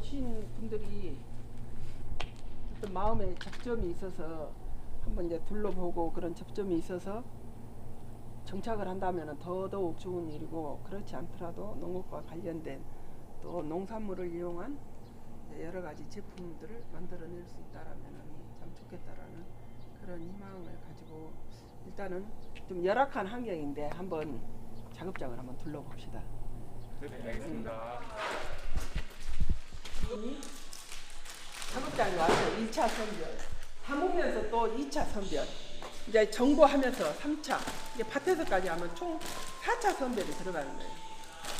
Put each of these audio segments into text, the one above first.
오신 분들이 어떤 마음에 접점이 있어서 한번 이제 둘러보고 그런 접점이 있어서 정착을 한다면 더더욱 좋은 일이고 그렇지 않더라도 농업과 관련된 또 농산물을 이용한 여러 가지 제품들을 만들어낼 수 있다라면 참 좋겠다라는 그런 희망을 가지고 일단은 좀 열악한 환경인데 한번 작업장을 한번 둘러봅시다. 네, 알겠습니다. 작업장에 와서 1차 선별, 담으면서 또 2차 선별, 이제 정보하면서 3차, 이제 밭에서까지 하면 총 4차 선별이 들어가는 거예요.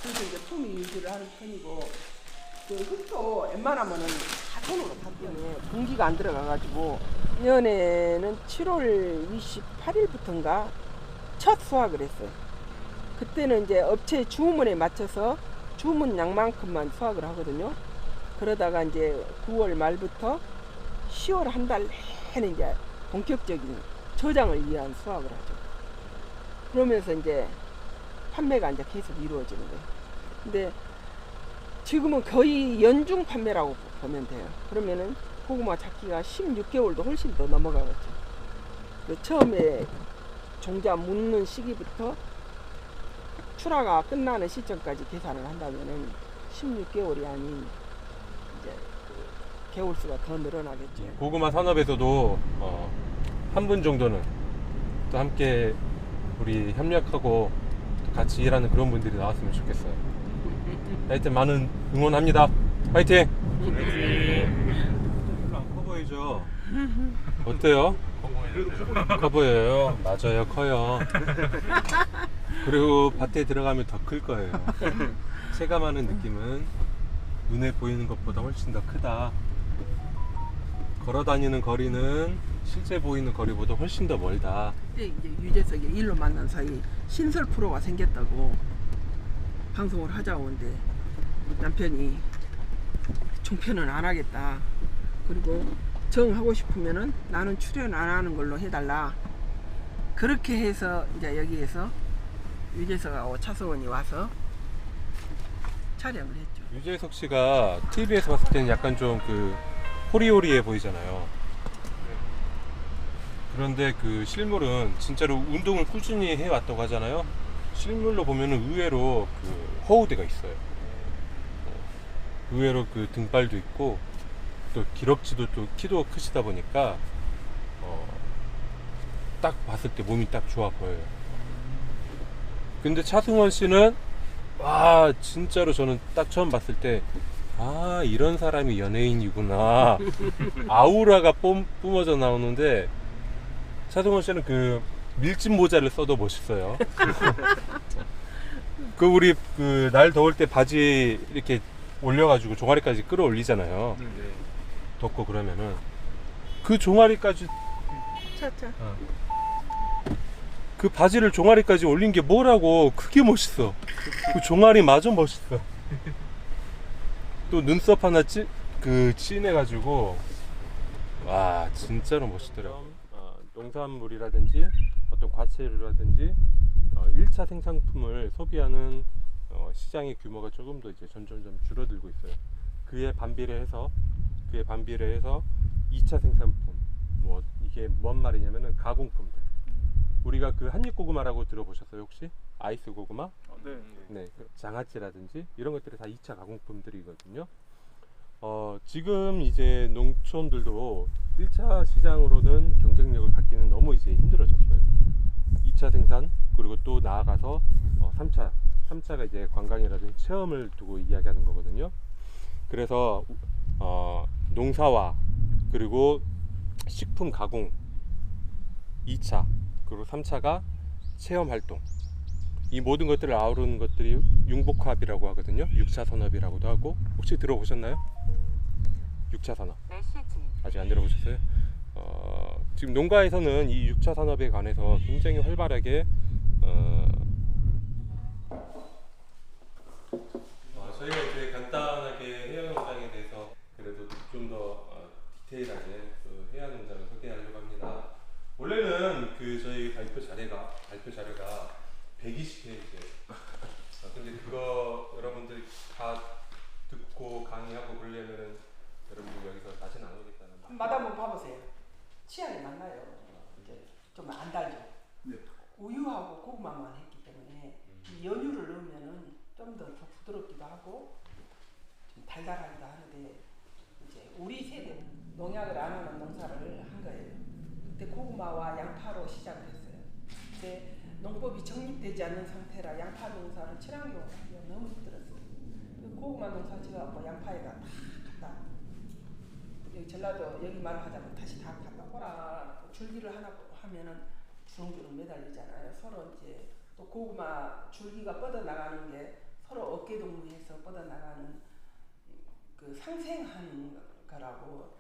그래서 이제 품위 유지를 하는 편이고, 그 흙도 웬만하면은 다 손으로 다 때문에 공기가 안 들어가가지고, 내년에는 7월 28일부터인가 첫 수확을 했어요. 그때는 이제 업체 주문에 맞춰서 주문 양만큼만 수확을 하거든요. 그러다가 이제 9월 말부터 10월 한 달 내내 이제 본격적인 저장을 위한 수확을 하죠. 그러면서 이제 판매가 이제 계속 이루어지는 거예요. 근데 지금은 거의 연중 판매라고 보면 돼요. 그러면은 고구마 작기가 16개월도 훨씬 더 넘어가겠죠. 그 처음에 종자 묻는 시기부터 출하가 끝나는 시점까지 계산을 한다면은 16개월이 아닌 이제 그 개월수가 더 늘어나겠죠. 고구마 산업에서도 어, 한 분 정도는 또 함께 우리 협력하고 또 같이 일하는 그런 분들이 나왔으면 좋겠어요. 하여튼 많은 응원합니다. 파이팅! 별로 안 커 보이죠? 어때요? 커 보여요. 맞아요, 커요. 그리고 밭에 들어가면 더 클 거예요. 체감하는 느낌은 눈에 보이는 것보다 훨씬 더 크다. 걸어 다니는 거리는 실제 보이는 거리보다 훨씬 더 멀다. 그때 이제 유재석이 일로 만난 사이 신설 프로가 생겼다고 방송을 하자고 하는데 남편이 종편은 안 하겠다. 그리고 정하고 싶으면은 나는 출연 안 하는 걸로 해달라. 그렇게 해서 이제 여기에서 유재석하고 차서원이 와서 촬영을 했죠. 유재석 씨가 TV에서 봤을 때는 약간 좀 그 호리호리해 보이잖아요. 그런데 그 실물은 진짜로 운동을 꾸준히 해왔다고 하잖아요. 실물로 보면은 의외로 그 허우대가 있어요. 어, 의외로 그 등발도 있고 또 기럭지도 또 키도 크시다 보니까 어, 딱 봤을 때 몸이 딱 좋아 보여요. 근데 차승원 씨는 와 진짜로 저는 딱 처음 봤을 때 아 이런 사람이 연예인이구나. 아우라가 뿜, 뿜어져 나오는데 차승원 씨는 그 밀짚 모자를 써도 멋있어요. 그 우리 그 날 더울 때 바지 이렇게 올려가지고 종아리까지 끌어올리잖아요. 덥고 그러면은. 그 종아리까지 차차. 그 바지를 종아리까지 올린 게 뭐라고? 그게 멋있어. 그 종아리 마저 멋있어. 또 눈썹 하나 찌, 그 진해가지고 와 진짜로 멋있더라고. 어, 농산물이라든지 어떤 과채류라든지 어, 1차 생산품을 소비하는 어, 시장의 규모가 조금 더 이제 점점점 줄어들고 있어요. 그에 반비례해서 그에 반비례해서 2차 생산품 뭐 이게 뭔 말이냐면은 가공품들 우리가 그 한입 고구마라고 들어보셨어요 혹시? 아이스 고구마? 네. 네, 그 장아찌라든지 이런 것들이 다 2차 가공품들이거든요. 어, 지금 이제 농촌들도 1차 시장으로는 경쟁력을 갖기는 너무 이제 힘들어졌어요. 2차 생산 그리고 또 나아가서 어, 3차, 3차가 이제 관광이라든지 체험을 두고 이야기하는 거거든요. 그래서 어, 농사와 그리고 식품 가공 2차 그리고 3차가 체험 활동 이 모든 것들을 아우르는 것들이 융복합이라고 하거든요. 6차 산업이라고도 하고 혹시 들어보셨나요? 6차 산업 아직 안 들어보셨어요? 어, 지금 농가에서는 이 6차 산업에 관해서 굉장히 활발하게 어, 어, 저희가 이제 간단하게 해양농장에 대해서 그래도 좀 더 어, 디테일하게 그 해양농장을 소개하려고 합니다. 원래는 그 저희 발표 자료가 발표 자료가 120페이지. 어, 근데 그거 여러분들이 다 듣고 강의하고 그러려면 넣으면 안 달죠. 네. 우유하고 고구마만 했기 때문에 이 연유를 넣으면은 좀 더 부드럽기도 하고 좀 달달하기도 하는데 이제 우리 세대는 농약을 안 하는 농사를 한 거예요. 그때 고구마와 양파로 시작을 했어요. 근데 농법이 정립되지 않는 상태라 양파 농사를 친환경으로 하기가 너무 힘들었어요. 그 고구마 농사 지어갖고 양파에다 다 갖다 여기 전라도 여기만 하자면 다시 다 갖다 오라 줄기를 하나 하면은 주렁주렁 매달리잖아요. 서로 이제 또 고구마 줄기가 뻗어 나가는 게 서로 어깨 동무해서 뻗어 나가는 그 상생하는 거라고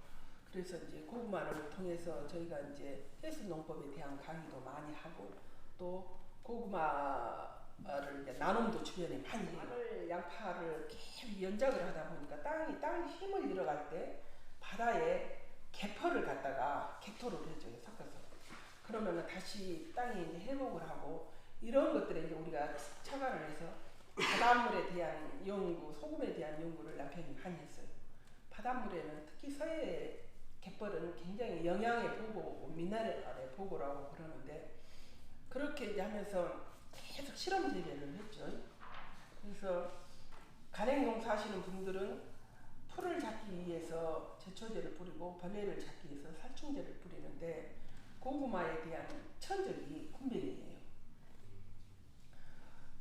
그래서 이제 고구마를 통해서 저희가 이제 해수 농법에 대한 강의도 많이 하고 또 고구마를 이제 나눔도 주변에 많이 해요. 양파를 계속 연작을 하다 보니까 땅이 땅이 힘을 잃어갈 때 바다에 개퍼를 갖다가 객토를 해줘요 섞어서 그러면은 다시 땅이 이제 회복을 하고 이런 것들에 이제 우리가 처관을 해서 바닷물에 대한 연구, 소금에 대한 연구를 남편이 많이 했어요. 바닷물에는 특히 서해 갯벌은 굉장히 영양의 보고, 미네랄의 보고라고 그러는데 그렇게 이제 하면서 계속 실험 재배를 했죠. 그래서 간행농사 하시는 분들은 풀을 잡기 위해서 제초제를 뿌리고 벌레를 잡기 위해서 살충제를 뿌리는데 고구마에 대한 천적이 굼벵이에요.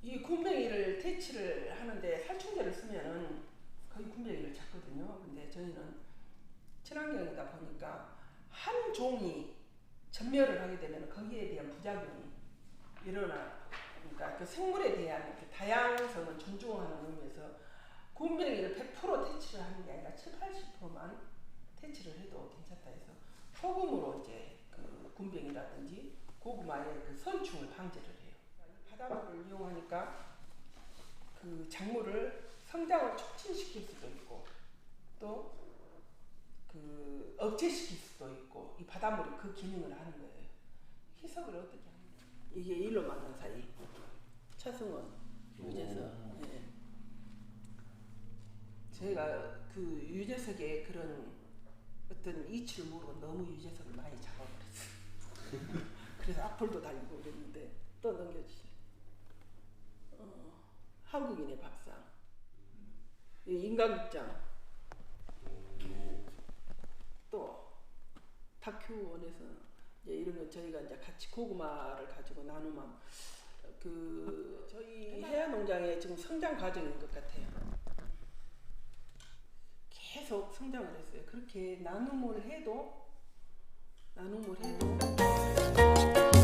이 굼벵이를 퇴치를 하는데 살충제를 쓰면은 거의 굼벵이를 잡거든요. 근데 저희는 친환경이다 보니까 한 종이 전멸을 하게 되면 거기에 대한 부작용이 일어나 그러니까 그 생물에 대한 그 다양성을 존중하는 의미에서 굼벵이를 100% 퇴치를 하는 게 아니라 7, 80%만 퇴치를 해도 괜찮다 해서 소금으로 이제 그 굼벵이라든지 고구마의 그 선충을 방지를 바닷물을 이용하니까 그 작물을 성장을 촉진시킬 수도 있고 또 그 억제시킬 수도 있고 이 바닷물이 그 기능을 하는 거예요. 희석을 어떻게 하느냐. 이게 일로 만난 사이. 차승원 유재석. 예. 저희가 그 유재석의 그런 어떤 이치를 모르고 너무 유재석을 많이 잡아버렸어요. 그래서 악플도 달리고 그랬는데 또 넘겨주세요. 어, 한국인의 밥상. 이 인간극장. 또 다큐원에서 이제 이런 거 저희가 이제 같이 고구마를 가지고 나누면 그 저희 해안 농장의 지금 성장 과정인 것 같아요. 계속 성장을 했어요. 그렇게 나눔을 해도 나눔을 해도